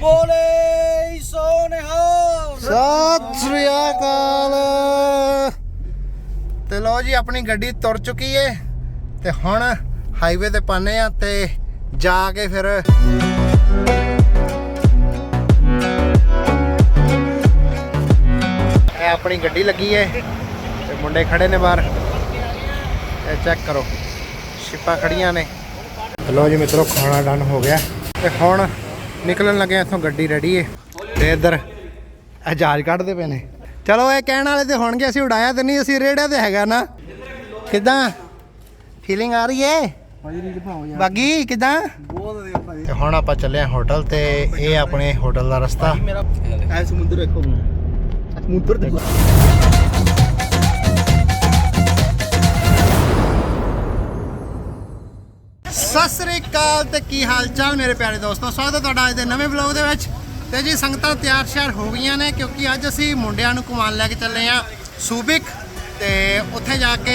ਬੋਲੇ ਸੋਨਿਹਾਲ ਸਤਿ ਸ੍ਰੀ ਅਕਾਲ। ਤੇ ਲੋ ਜੀ, ਆਪਣੀ ਗੱਡੀ ਤੁਰ ਚੁੱਕੀ ਏ। ਤੇ ਹੁਣ ਹਾਈਵੇ ਤੇ ਪਾਣੇ ਆ ਤੇ ਜਾ ਕੇ ਫਿਰ ਇਹ ਆਪਣੀ ਗੱਡੀ ਲੱਗੀ ਏ ਤੇ ਮੁੰਡੇ ਖੜੇ ਨੇ ਬਾਹਰ। ਇਹ ਚੈੱਕ ਕਰੋ। ਸ਼ਿਪਾਂ ਖੜੀਆਂ ਨੇ। ਲੋ ਜੀ ਮਿੱਤਰੋ, ਖਾਣਾ ਡਨ ਹੋ ਗਿਆ। ਤੇ ਹੁਣ ਨਿਕਲਣ ਲੱਗੇ ਇੱਥੋਂ ਗੱਡੀ ਰੈਡੀ ਏ। ਤੇ ਇੱਧਰ ਜਹਾਜ਼ ਕੱਢਦੇ ਪਏ ਨੇ। ਚਲੋ ਇਹ ਕਹਿਣ ਵਾਲੇ ਤੇ ਹੋਣਗੇ ਅਸੀਂ ਉਡਾਇਆ ਤੇ ਨਹੀਂ ਅਸੀਂ ਰੇੜਿਆ ਤੇ ਹੈਗਾ ਨਾ। ਕਿਦਾਂ? ਫੀਲਿੰਗ ਆ ਰਹੀ ਏ? ਬਾਗੀ ਕਿਦਾਂ? ਤੇ ਹੁਣ ਆਪਾਂ ਚੱਲੇ ਆ ਹੋਟਲ ਤੇ ਇਹ ਆਪਣੇ ਹੋਟਲ ਦਾ ਰਸਤਾ। ਐ ਸਮੁੰਦਰ ਦੇਖੋ ਸਮੁੰਦਰ ਦੇਖੋ ਸਤਿ ਸ੍ਰੀ ਅਕਾਲ ਤੇ ਕੀ ਹਾਲ ਚਾਲ ਮੇਰੇ ਪਿਆਰੇ ਦੋਸਤੋ? ਸਵਾਗਤ ਹੈ ਤੁਹਾਡਾ ਅੱਜ ਦੇ ਨਵੇਂ ਵਲੌਗ ਦੇ ਵਿੱਚ। ਤੇ ਜੀ ਸੰਗਤਾਂ ਤਿਆਰ ਸ਼ਿਆਰ ਹੋ ਗਈਆਂ ਨੇ ਕਿਉਂਕਿ ਅੱਜ ਅਸੀਂ ਮੁੰਡਿਆਂ ਨੂੰ ਘੁਮਾਉਣ ਲੈ ਕੇ ਚੱਲੇ ਆ ਸੂਬਿਕ। ਤੇ ਉੱਥੇ ਜਾ ਕੇ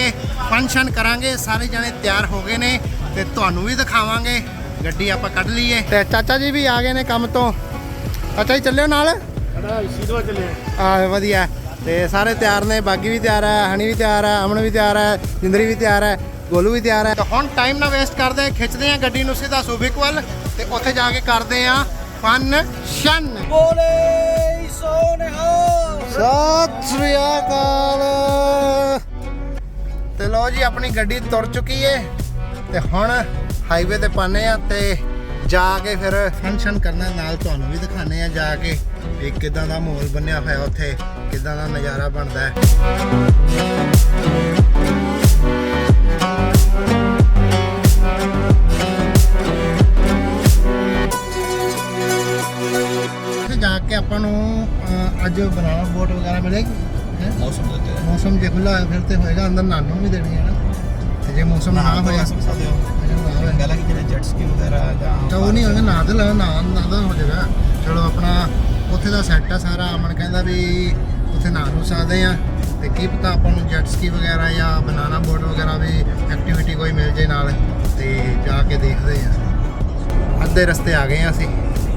ਫੰਕਸ਼ਨ ਕਰਾਂਗੇ। ਸਾਰੇ ਜਣੇ ਤਿਆਰ ਹੋ ਗਏ ਨੇ ਤੇ ਤੁਹਾਨੂੰ ਵੀ ਦਿਖਾਵਾਂਗੇ। ਗੱਡੀ ਆਪਾਂ ਕੱਢ ਲਈਏ। ਤੇ ਚਾਚਾ ਜੀ ਵੀ ਆ ਗਏ ਨੇ ਕੰਮ ਤੋਂ। ਚਾਚਾ ਜੀ ਚੱਲਿਓ ਨਾਲ। ਚੱਲੇ ਆ। ਵਧੀਆ। ਤੇ ਸਾਰੇ ਤਿਆਰ ਨੇ। ਬਾਗੀ ਵੀ ਤਿਆਰ ਹੈ ਹਣੀ ਵੀ ਤਿਆਰ ਹੈ ਅਮਨ ਵੀ ਤਿਆਰ ਹੈ ਜਿੰਦਰੀ ਵੀ ਤਿਆਰ ਹੈ। ਗੋਲੂ ਵੀ ਤਿਆਰ ਹੈ। ਤਾਂ ਹੁਣ ਟਾਈਮ ਨਾ ਵੇਸਟ ਕਰਦੇ ਖਿੱਚਦੇ ਆ ਗੱਡੀ ਨੂੰ ਸਿੱਧਾ ਸੂਬਿਕ ਵੱਲ ਤੇ ਉੱਥੇ ਜਾ ਕੇ ਕਰਦੇ ਆ ਫੰਕਸ਼ਨ ਬੋਲੇ ਸੋਨਿਹਾਲ ਸਤਿ ਸ੍ਰੀ ਅਕਾਲ। ਤੇ ਲੋ ਜੀ ਆਪਣੀ ਗੱਡੀ ਤੁਰ ਚੁੱਕੀ ਏ। ਤੇ ਹੁਣ ਹਾਈਵੇ ਤੇ ਪਾਣੇ ਆ ਤੇ ਜਾ ਕੇ ਫਿਰ ਫੰਕਸ਼ਨ ਕਰਨਾ ਨਾਲ ਤੁਹਾਨੂੰ ਵੀ ਦਿਖਾਣੇ ਆ ਜਾ ਕੇ ਵੀ ਕਿਦਾਂ ਦਾ ਮਾਹੌਲ ਬਣਿਆ ਹੋਇਆ ਉੱਥੇ ਕਿਦਾਂ ਦਾ ਨਜ਼ਾਰਾ ਬਣਦਾ ਹੈ। ਆਪਾਂ ਨੂੰ ਅਹ, ਅੱਜ ਬਨਾਨਾ ਬੋਟ ਵਗੈਰਾ ਮਿਲੇਗੀ ਹੈਂ? ਮੌਸਮ ਦੇ ਮੌਸਮ ਜੇ ਖੁੱਲਾ ਹੋਇਆ ਫਿਰ ਤੇ ਹੋਏਗਾ ਅੰਦਰ ਨਾਨੂ ਵੀ ਦੇਣੀ ਹੈ ਨਾ। ਤੇ ਜੇ ਮੌਸਮ ਨਾ ਹੋਇਆ ਸਕਦੇ ਹੋ ਅਜੇ ਨਾ ਹੋਇਆ। ਜੈਟ ਸਕੀ ਵਗੈਰਾ ਜਾਂ ਤਾਂ ਉਹ ਨਹੀਂ ਹੋਗਾ ਨਾ ਤੇ ਲਾ ਨਾ ਨਾ ਹੋ ਜਾਏਗਾ। ਚਲੋ ਆਪਣਾ ਉੱਥੇ ਦਾ ਸੈੱਟ ਆ ਸਾਰਾ ਅਮਨ ਕਹਿੰਦਾ ਵੀ ਉੱਥੇ ਨਾ ਨੂੰ ਸਕਦੇ ਆ ਤੇ ਕੀ ਪਤਾ ਆਪਾਂ ਨੂੰ ਜੈਟ ਸਕੀ ਵਗੈਰਾ ਜਾਂ ਬਨਾਨਾ ਬੋਟ ਵਗੈਰਾ ਵੀ ਐਕਟੀਵਿਟੀ ਕੋਈ ਮਿਲ ਜੇ ਨਾਲ ਤੇ ਜਾ ਕੇ ਦੇਖਦੇ ਆ ਅੱਧੇ ਰਸਤੇ ਆ ਗਏ ਆ ਅਸੀਂ।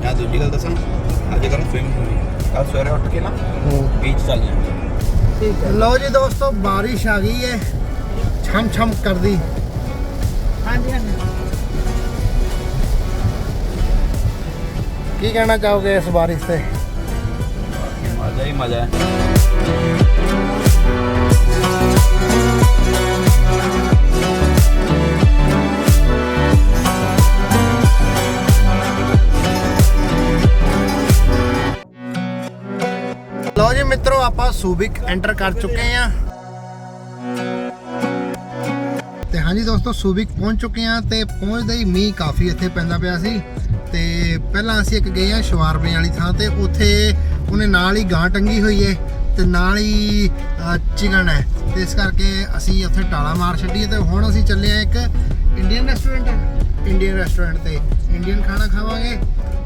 ਜਾਂ ਦੂਜੀ ਗੱਲ ਦੱਸਾਂ ਅੱਜ ਕੱਲ੍ਹ ਸਵਿਮਿੰਗ ਹੋਈ ਕੱਲ ਸਵੇਰੇ ਉੱਠ ਕੇ ਨਾ ਬੀਚ ਚੱਲ ਜਾਂਦੇ ਲਓ ਜੀ ਦੋਸਤੋ ਬਾਰਿਸ਼ ਆ ਗਈ ਏ ਛਮ ਛਮ ਕਰਦੀ ਹਾਂਜੀ ਹਾਂਜੀ ਕੀ ਕਹਿਣਾ ਚਾਹੋਗੇ ਇਸ ਬਾਰਿਸ਼ ਤੇ ਮਜ਼ਾ ਹੀ ਮਜ਼ਾ ਹੈ ਲਓ ਜੀ ਮਿੱਤਰੋ, ਆਪਾਂ ਸੂਬਿਕ ਐਂਟਰ ਕਰ ਚੁੱਕੇ ਆ ਤੇ ਹਾਂਜੀ ਦੋਸਤੋ, ਸੂਬਿਕ ਪਹੁੰਚ ਚੁੱਕੇ ਆ ਤੇ ਪਹੁੰਚਦੇ ਹੀ ਮੀਂਹ ਕਾਫੀ ਇੱਥੇ ਪੈਂਦਾ ਪਿਆ ਸੀ। ਤੇ ਪਹਿਲਾਂ ਅਸੀਂ ਇੱਕ ਗਏ ਆ ਸ਼ਵਾਰਬੇ ਵਾਲੀ ਥਾਂ ਤੇ, ਉੱਥੇ ਉਹਨੇ ਨਾਲ ਹੀ ਗਾਂ ਟੰਗੀ ਹੋਈ ਏ ਤੇ ਨਾਲ ਹੀ ਚਿਕਨ ਹੈ। ਤੇ ਇਸ ਕਰਕੇ ਅਸੀਂ ਉੱਥੇ ਟਾਲਾ ਮਾਰ ਛੱਡੀਏ ਤੇ ਹੁਣ ਅਸੀਂ ਚੱਲੇ ਆ ਇੱਕ ਇੰਡੀਅਨ ਰੈਸਟੋਰੈਂਟ ਇੰਡੀਅਨ ਰੈਸਟੋਰੈਂਟ ਤੇ। ਇੰਡੀਅਨ ਖਾਣਾ ਖਾਵਾਂਗੇ।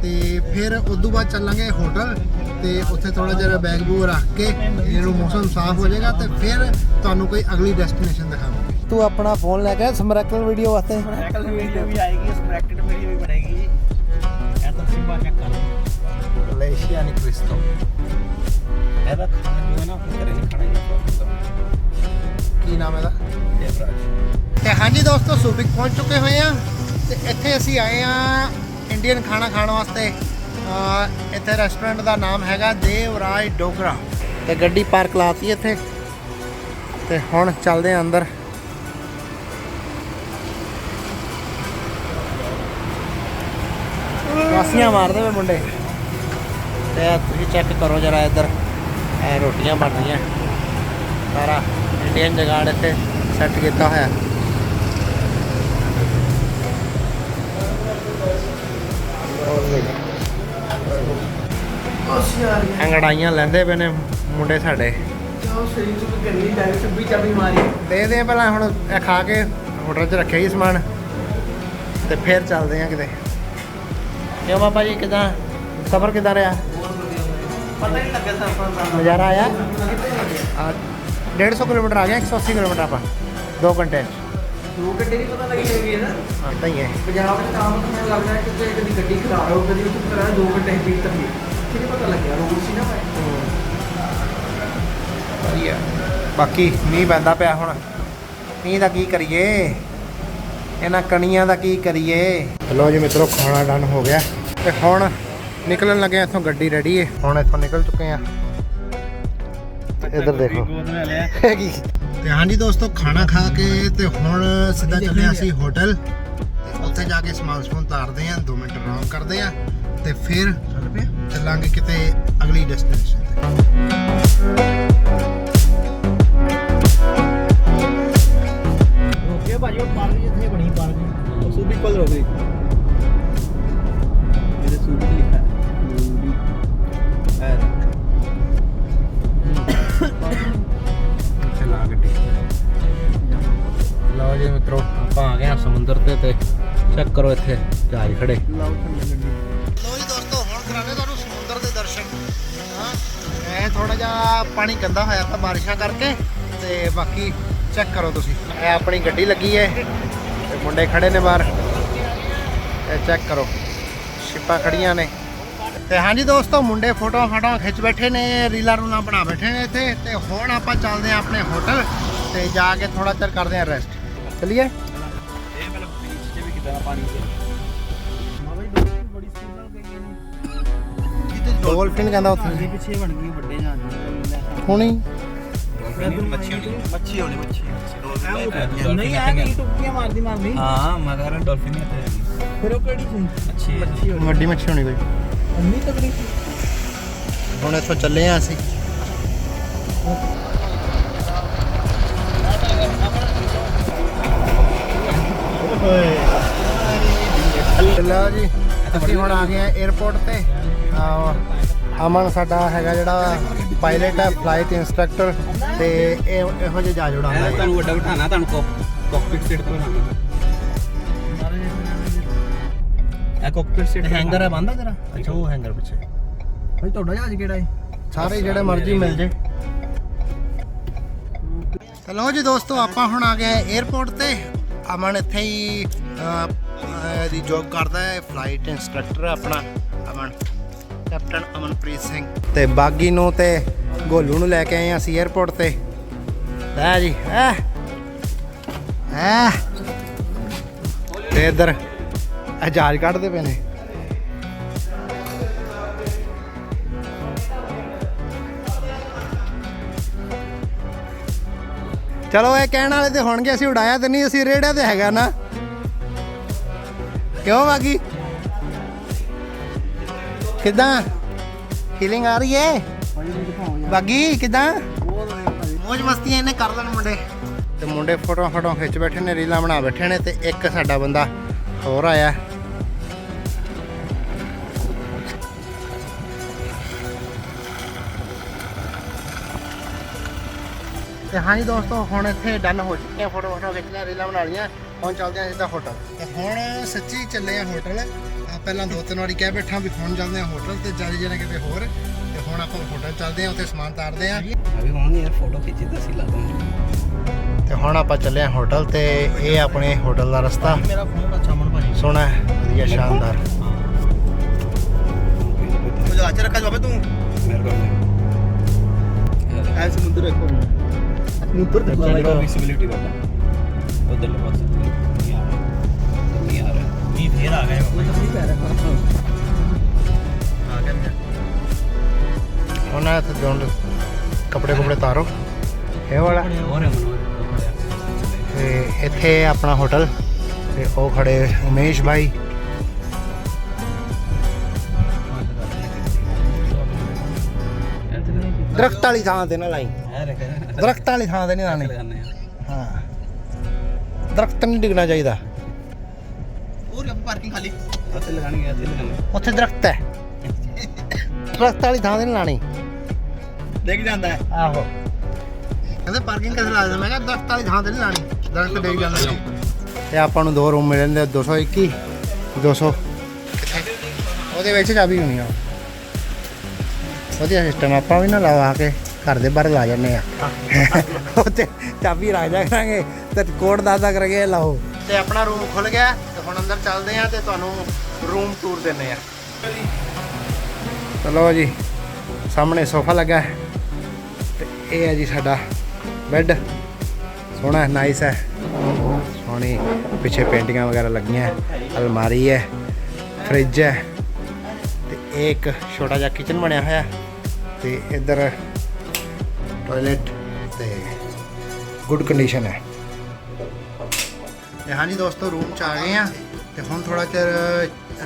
ਤੇ ਫਿਰ ਉਸ ਤੋਂ ਬਾਅਦ ਚੱਲਾਂਗੇ ਹੋਟਲ ਤੇ ਉੱਥੇ ਥੋੜਾ ਜਿਹਾ ਬੈਗ ਬੂਗ ਰੱਖ ਕੇ ਜਦੋਂ ਮੌਸਮ ਸਾਫ਼ ਹੋ ਜਾਏਗਾ ਤੇ ਫਿਰ ਤੁਹਾਨੂੰ ਕੋਈ ਅਗਲੀ ਡੈਸਟੀਨੇਸ਼ਨ ਦਿਖਾਵਾਂਗੇ। ਤੂੰ ਆਪਣਾ ਫੋਨ ਲੈ ਕੇ ਸਮਰਕਲ ਵੀਡੀਓ ਵਾਸਤੇ। ਸਾਈਕਲ ਵੀਡੀਓ ਵੀ ਆਏਗੀ ਸਪਰੈਕਟਡ ਵੀਡੀਓ ਵੀ ਬਣੇਗੀ। ਇਹ ਤਾਂ ਸਿੰਬਾ ਚੈੱਕ ਕਰ। ਮਲੇਸ਼ੀਆ ਨਹੀਂ ਕ੍ਰਿਸਟੋ ਇਹਦਾ ਖਾਣਾ ਜੋ ਨਾ ਨਹੀਂ ਖਾਣਾ ਕੀ ਨਾਮ ਹੈ ਇਹਦਾ? ਦੇਵਰਾਜ। ਤੇ ਹਾਂਜੀ ਦੋਸਤੋ ਸੂਬਿਕ ਪਹੁੰਚ ਚੁੱਕੇ ਹੋਏ ਆ ਤੇ ਇੱਥੇ ਅਸੀਂ ਆਏ ਆ ਇੰਡੀਅਨ ਖਾਣਾ ਖਾਣ ਵਾਸਤੇ ਇੱਥੇ ਰੈਸਟੋਰੈਂਟ ਦਾ ਨਾਮ ਹੈਗਾ ਦੇਵ ਦੇਵਰਾਜ ਡੋਗਰਾ। ਤੇ ਗੱਡੀ ਪਾਰਕ ਲਾਤੀ ਇੱਥੇ। ਤੇ ਹੁਣ ਚੱਲਦੇ ਆ ਅੰਦਰ। ਵਾਸੀਆਂ ਮਾਰਦੇ ਵੇ ਮੁੰਡੇ। ਤੇ ਤੁਸੀਂ ਚੈੱਕ ਕਰੋ ਜਰਾ ਇੱਧਰ। ਇਹ ਰੋਟੀਆਂ ਬਣ ਰਹੀਆਂ। ਸਾਰਾ ਇੰਡੀਅਨ ਜਗਾੜ ਇੱਥੇ ਸੈੱਟ ਕੀਤਾ ਹੋਇਆ। ਅੰਗੜਾਈਆਂ ਲੈਂਦੇ ਪਏ ਨੇ ਮੁੰਡੇ ਸਾਡੇ। ਦੇ ਦੇ ਪਹਿਲਾਂ ਹੁਣ ਇਹ ਖਾ ਕੇ ਹੋਟਲ 'ਚ ਰੱਖਿਆ ਹੀ ਸਮਾਨ। ਤੇ ਫਿਰ ਚੱਲਦੇ ਆ ਕਿਤੇ। ਕਿਉਂ ਬਾਬਾ ਜੀ ਕਿਦਾਂ? ਸਫ਼ਰ ਕਿਦਾਂ ਰਿਹਾ? ਪਤਾ ਨਹੀਂ ਲੱਗਾ ਸਰ ਨਜ਼ਾਰਾ ਆਇਆ? ਆ 150 ਕਿਲੋਮੀਟਰ ਆ ਗਿਆ 180 ਕਿਲੋਮੀਟਰ ਆਪਾਂ। 2 ਘੰਟੇ ਦੋ ਗੱਡੇ ਨਹੀਂ ਪਤਾ ਲੱਗੀ ਹੈਗੀ ਹੈ ਨਾ। ਆਤਾ ਹੀ ਹੈ। ਪੰਜਾਬ ਦੇ ਤਾਂ ਮੈਨੂੰ ਲੱਗਦਾ ਹੈ ਕਿ ਜੇ ਕਦੀ ਗੱਡੀ ਖਰਾਬ ਹੋ ਕਦੀ ਉੱਥੇ ਪਤਾ ਦੋ ਘੰਟੇ ਬੀਤ ਤੱਕ ਕਿਹਨੇ ਪਤਾ ਲੱਗਿਆ ਰੋਡ ਸੀ ਨਾ ਮੈਂ ਵਧੀਆ। ਬਾਕੀ ਮੀਂਹ ਪੈਂਦਾ ਪਿਆ ਹੁਣ। ਮੀਂਹ ਦਾ ਕੀ ਕਰੀਏ? ਇਹਨਾਂ ਕਣੀਆਂ ਦਾ ਕੀ ਕਰੀਏ? ਲੋ ਜੀ ਮਿੱਤਰੋ ਖਾਣਾ ਡਨ ਹੋ ਗਿਆ। ਤੇ ਹੁਣ ਨਿਕਲਣ ਲੱਗੇ ਇੱਥੋਂ ਗੱਡੀ ਰੈਡੀ ਹੈ ਹੁਣ ਇੱਥੋਂ ਨਿਕਲ ਚੁੱਕੇ ਆ ਇੱਧਰ ਦੇਖੋ। ਹੈਗੀ ਤੇ ਹਾਂਜੀ ਦੋਸਤੋ ਖਾਣਾ ਖਾ ਕੇ ਤੇ ਹੁਣ ਸਿੱਧਾ ਚੱਲੇ ਅਸੀਂ ਹੋਟਲ। ਉੱਥੇ ਜਾ ਕੇ ਸਮਾਨ ਸਮੂਨ ਤਾਰਦੇ ਆ 2 ਮਿੰਟ ਆਰਾਮ ਕਰਦੇ ਆ ਤੇ ਫਿਰ ਚੱਲਾਂਗੇ ਕਿਤੇ ਅਗਲੀ ਡੈਸਟੀਨੇਸ਼ਨ ਤੇ। ਓਕੇ ਭਾਜੀ ਉਹ ਪਾਰਕ ਜਿੱਥੇ ਬਣੀ ਪਾਰਕ ਉਹ ਸੂਬੀ ਕੋਲ ਕਰੋ ਇੱਥੇ ਜਹਾਜ਼ ਖੜੇ। ਲਾਓ ਥੱਲੇ ਗੱਡੀ। ਲੋ ਜੀ ਦੋਸਤੋ ਹੁਣ ਕਰਾਂਗੇ ਤੁਹਾਨੂੰ ਸਮੁੰਦਰ ਦੇ ਦਰਸ਼ਨ। ਹਾਂ ਇਹ ਥੋੜਾ ਜਿਹਾ ਪਾਣੀ ਗੰਦਾ ਹੋਇਆ ਤਾਂ ਬਾਰਿਸ਼ਾਂ ਕਰਕੇ ਤੇ ਬਾਕੀ ਚੈੱਕ ਕਰੋ ਤੁਸੀਂ। ਇਹ ਆਪਣੀ ਗੱਡੀ ਲੱਗੀ ਹੈ ਤੇ ਮੁੰਡੇ ਖੜੇ ਨੇ ਬਾਹਰ। ਇਹ ਚੈੱਕ ਕਰੋ ਸ਼ਿਪਾਂ ਖੜੀਆਂ ਨੇ। ਤੇ ਹਾਂਜੀ ਦੋਸਤੋ ਮੁੰਡੇ ਫੋਟੋਆਂ ਫਾਟੋਆਂ ਖਿੱਚ ਬੈਠੇ ਨੇ ਰੀਲਾਂ ਰੂਲਾਂ ਬਣਾ ਬੈਠੇ ਨੇ ਇੱਥੇ। ਤੇ ਹੁਣ ਆਪਾਂ ਚੱਲਦੇ ਹਾਂ ਆਪਣੇ ਹੋਟਲ ਤੇ ਜਾ ਕੇ ਥੋੜਾ ਚਿਰ ਕਰਦੇ ਹਾਂ ਰੈਸਟ ਚਲਿਏ? ਕਿਦਾਂ ਪਾਣੀ 'ਚ। ਮਾਂ ਬਈ ਦੋ ਬੜੀ ਸਪੀਡ ਨਾਲ ਗਈ ਨੇ ਡੋਲਫਿਨ ਕਹਿੰਦਾ ਉੱਥੇ। ਪਿੱਛੇ ਬਣ ਗਈ ਵੱਡੇ ਜਹਾਜ਼ ਹੁਣੀ? ਮੱਛੀ ਹੋਣੀ ਮੱਛੀ ਹੋਣੀ ਮੱਛੀ ਨਹੀਂ ਆ ਕੀ ਟੁੱਕੀਆਂ ਮਾਰਦੀ ਮਾਰਦੀ। ਹਾਂ ਮਗਰ ਡਾਲਫਿਨ ਹੀ ਆਤੇ ਫਿਰ ਉਹ ਕਿਹੜੀ ਸੀ? ਮੱਛੀ ਹੋਣੀ। ਵੱਡੀ ਮੱਛੀ ਹੋਣੀ ਕੋਈ। ਅੰਨੀ ਤਕੜੀ ਸੀ। ਹੁਣ ਇੱਥੋਂ ਚੱਲੇ ਆ ਅਸੀਂ। ਲਓ ਜੀ ਅਸੀਂ ਹੁਣ ਆ ਗਏ ਆ 에어ਪੋਰਟ ਤੇ। ਆਹ, ਅਮਨ ਸਾਡਾ ਹੈਗਾ ਜਿਹੜਾ ਪਾਇਲਟ ਹੈ ਫਲਾਈਟ ਇਨਸਟ੍ਰਕਟਰ ਤੇ ਇਹ- ਇਹੋ ਜਿਹੇ ਜਹਾਜ਼ ਮੈਂ ਉਡਾਉਂਦਾ ਤੁਹਾਨੂੰ ਵੱਡਾ ਬਿਠਾਣਾ ਤੁਹਾਨੂੰ ਕਾਕਪਿਟ ਸੀਟ ਤੇ ਬਿਠਾਣਾ ਇਹ ਕਾਕਪਿਟ ਸੀਟ ਹੈਂਗਰ ਹੈ ਬੰਦਾ ਤੇਰਾ? ਅੱਛਾ ਉਹ ਹੈਂਗਰ ਪਿੱਛੇ। ਭਾਈ ਤੁਹਾਡਾ ਜਹਾਜ਼ ਕਿਹੜਾ ਹੈ? ਸਾਰੇ ਜਿਹੜੇ ਮਰਜ਼ੀ ਮਿਲ ਜੇ। ਤਾਂ ਲਓ ਜੀ ਦੋਸਤੋ ਆਪਾਂ ਹੁਣ ਆ ਗਏ 에어ਪੋਰਟ ਤੇ। ਅਮਨ ਇੱਥੇ ਹੀ ਦੀ ਜੌਬ ਕਰਦਾ ਹੈ ਫਲਾਈਟ ਇੰਸਟ੍ਰਕਟਰ ਆਪਣਾ, ਅਮਨ ਕੈਪਟਨ ਅਮਨਪ੍ਰੀਤ ਸਿੰਘ। ਤੇ ਬਾਗੀ ਨੂੰ ਤੇ ਗੋਲੂ ਨੂੰ ਲੈ ਕੇ ਆਏ ਹਾਂ ਅਸੀਂ 에어ਪੋਰਟ ਤੇ। ਲੈ ਜੀ, ਐ ਐ। ਤੇ ਇੱਧਰ ਇਹ ਕੱਢਦੇ ਪਏ ਨੇ। ਚਲੋ ਇਹ ਕਹਿਣ ਵਾਲੇ ਤੇ ਹੋਣਗੇ, ਅਸੀਂ ਉਡਾਇਆ ਤੇ ਨਹੀਂ, ਅਸੀਂ ਰੇੜਿਆ ਤੇ ਹੈਗਾ ਨਾ। ਕਿਉਂ ਬਾਗੀ ਕਿਦਾਂ? ਫੀਲਿੰਗ ਆ ਰਹੀ ਹੈ? ਬਾਗੀ, ਕਿਦਾਂ? ਮौज ਮਸਤੀਆਂ ਇਹਨੇ ਕਰ ਲੈਣ ਮੁੰਡੇ। ਤੇ ਮੁੰਡੇ ਫੋਟੋ ਫੋਟੋ ਖਿੱਚ ਬੈਠੇ ਨੇ, ਰੀਲਾਂ ਬਣਾ ਬੈਠੇ ਨੇ ਤੇ ਇੱਕ ਸਾਡਾ ਬੰਦਾ ਹੋਰ ਆਇਆ। ਤੇ ਹਾਂਜੀ ਦੋਸਤੋ, ਹੁਣ ਇੱਥੇ ਡਨ ਹੋ ਚੁੱਕੇ ਆ ਫੋਟੋ ਫੋਟੋ ਖਿੱਚਣਾ ਰੀਲਾਂ ਬਣਾ ਲਈਆਂ। ਹੁਣ ਚੱਲਦੇ ਆ ਸਿੱਧਾ ਹੋਟਲ ਤੇ ਹੁਣ ਸੱਚੀ ਚੱਲੇ ਆ ਹੋਟਲ ਆ ਪਹਿਲਾਂ ਦੋ ਤਿੰਨ ਵਾਰੀ ਕਹਿ ਬੈਠਾ ਵੀ ਹੁਣ ਚੱਲਦੇ ਆ ਹੋਟਲ ਤੇ ਜਾਰੀ ਜਾਣੇ ਕਿਤੇ ਹੋਰ। ਤੇ ਹੁਣ ਆਪਾਂ ਹੋਟਲ ਚੱਲਦੇ ਆ ਉੱਥੇ ਸਮਾਨ ਤਾਰਦੇ ਆ ਅਭੀ ਹੋਣਗੇ ਯਾਰ ਫੋਟੋ ਖਿੱਚੀ ਤਾਂ ਸੀ ਲਾਦਾ ਤੇ ਹੁਣ ਆਪਾਂ ਚੱਲੇ ਆ ਹੋਟਲ ਤੇ ਇਹ ਆਪਣੇ ਹੋਟਲ ਦਾ ਰਸਤਾ। ਮੇਰਾ ਫੋਨ ਅੱਛਾ ਮਨ ਭਾਜੀ ਸੋਹਣਾ ਵਧੀਆ ਸ਼ਾਨਦਾਰ। ਉਹ ਅੱਛਾ ਰੱਖਾ ਜਾਵੇ ਤੂੰ। ਮੇਰੇ ਕੋਲ ਐ ਸਮੁੰਦਰ ਦੇਖੋ। ਸਮੁੰਦਰ ਜਿਹੜਾ ਵਿਜ਼ਿਬਿਲਿਟੀ ਵਾਲਾ ਉਧਰ ਲੋ ਪਾਸੇ ਨਹੀਂ ਆ ਰਿਹਾ। ਨਹੀਂ ਆ ਰਿਹਾ। ਵੀ ਫੇਰ ਆ ਗਏ ਨਹੀਂ ਪੈ ਰਿਹਾ ਆ ਗਏ ਉਹਨਾਂ ਤੇ ਦੋਨ ਕੱਪੜੇ ਕੁਪੜੇ ਤਾਰੋ। ਇਹ ਵਾਲਾ। ਹੋਰ ਹੈ ਮਨੋਰ ਤੇ ਇੱਥੇ ਆਪਣਾ ਹੋਟਲ। ਤੇ ਉਹ ਖੜੇ ਉਮੇਸ਼ ਭਾਈ ਦਰਖਤ ਵਾਲੀ ਥਾਂ ਤੇ ਨਾ ਲਾਈ। ਹੈ ਰੱਖਿਆ। ਦਰਖਤ ਵਾਲੀ ਥਾਂ ਤੇ ਨਹੀਂ ਲਾਣੀ ਦਰਖਤ ਨਹੀਂ ਡਿੱਗਣਾ ਚਾਹੀਦਾ। ਹੋਰ ਪਾਰਕਿੰਗ ਖਾਲੀ। ਉੱਥੇ ਲਗਾਣੀ ਇੱਥੇ ਲਗਾਣੇ ਉੱਥੇ ਦਰਖਤ ਹੈ। ਦਰਖਤ ਵਾਲੀ ਥਾਂ ਤੇ ਨਹੀਂ ਲਾਣੀ ਦੇਖ ਜਾਂਦਾ ਹੈ। ਆਹੋ। ਕਹਿੰਦੇ ਪਾਰਕਿੰਗ ਕਿੱਥੇ ਲਾ ਦਿੰਦਾ? ਮੈਂ ਕਿਹਾ ਦਰਖਤ ਵਾਲੀ ਥਾਂ ਤੇ ਨਹੀਂ ਲਾਣੀ ਦਰਖਤ ਡਿੱਗ ਜਾਂਦੇ। ਨੇ ਤੇ। ਆਪਾਂ ਨੂੰ ਦੋ ਰੂਮ ਮਿਲੇ ਨੇ 221 200 ਉਹਦੇ ਵਿੱਚ ਚਾਬੀ ਹੋਣੀ ਆ। ਵਧੀਆ ਸਿਸਟਮ ਆਪਾਂ ਵੀ ਨਾ ਲਵਾ ਕੇ। ਘਰ ਦੇ ਬਾਹਰ ਲਾ ਜਾਂਦੇ ਆ। ਉੱਥੇ ਚਾਬੀ ਰੱਖ ਜਾ ਕਰਾਂਗੇ ਤੇ ਕੋਡ ਦਾਦਾ ਕਰਾਂਗੇ ਲਾਓ। ਤੇ ਆਪਣਾ ਰੂਮ ਖੁੱਲ ਗਿਆ ਤੇ ਹੁਣ ਅੰਦਰ ਚੱਲਦੇ ਆ ਤੇ ਤੁਹਾਨੂੰ ਰੂਮ ਟੂਰ ਦਿੰਨੇ ਆ। ਚਲੋ ਜੀ ਸਾਹਮਣੇ ਸੋਫਾ ਲੱਗਾ ਹੈ ਤੇ ਇਹ ਹੈ ਜੀ ਸਾਡਾ ਬੈੱਡ ਸੋਹਣਾ ਨਾਈਸ ਹੈ। ਸੋਹਣੀ ਪਿੱਛੇ ਪੇਂਟਿੰਗਾਂ ਵਗੈਰਾ ਲੱਗੀਆਂ ਹੈ, ਅਲਮਾਰੀ ਹੈ ਫ੍ਰਿਜ ਹੈ ਤੇ ਇਹ ਇੱਕ ਛੋਟਾ ਜਿਹਾ ਕਿਚਨ ਬਣਿਆ ਹੋਇਆ ਹੈ ਤੇ ਇੱਧਰ ਟਾਇਲਟ ਤੇ ਗੁੱਡ ਕੰਡੀਸ਼ਨ ਹੈ। ਤੇ ਹਾਂਜੀ ਦੋਸਤੋ ਰੂਮ ਚ ਆ ਗਏ ਆ ਤੇ ਹੁਣ ਥੋੜਾ ਚਿਰ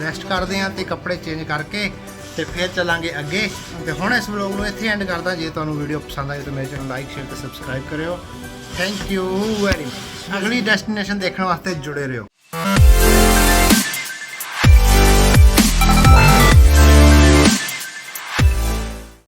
ਰੈਸਟ ਕਰਦੇ ਆ ਤੇ ਕੱਪੜੇ ਚੇਂਜ ਕਰਕੇ ਤੇ ਫਿਰ ਚੱਲਾਂਗੇ ਅੱਗੇ। ਤੇ ਹੁਣ ਇਸ ਵਲੌਗ ਨੂੰ ਇੱਥੇ ਐਂਡ ਕਰਦਾ ਜੇ ਤੁਹਾਨੂੰ ਵੀਡੀਓ ਪਸੰਦ ਆਈ ਤਾਂ ਮੇਰੇ ਚੈਨਲ ਲਾਈਕ ਸ਼ੇਅਰ ਤੇ ਸਬਸਕ੍ਰਾਈਬ ਕਰਿਓ। ਥੈਂਕ ਯੂ ਵੈਰੀ ਮਚ ਅਗਲੀ ਡੈਸਟੀਨੇਸ਼ਨ ਦੇਖਣ ਵਾਸਤੇ ਜੁੜੇ ਰਹੋ।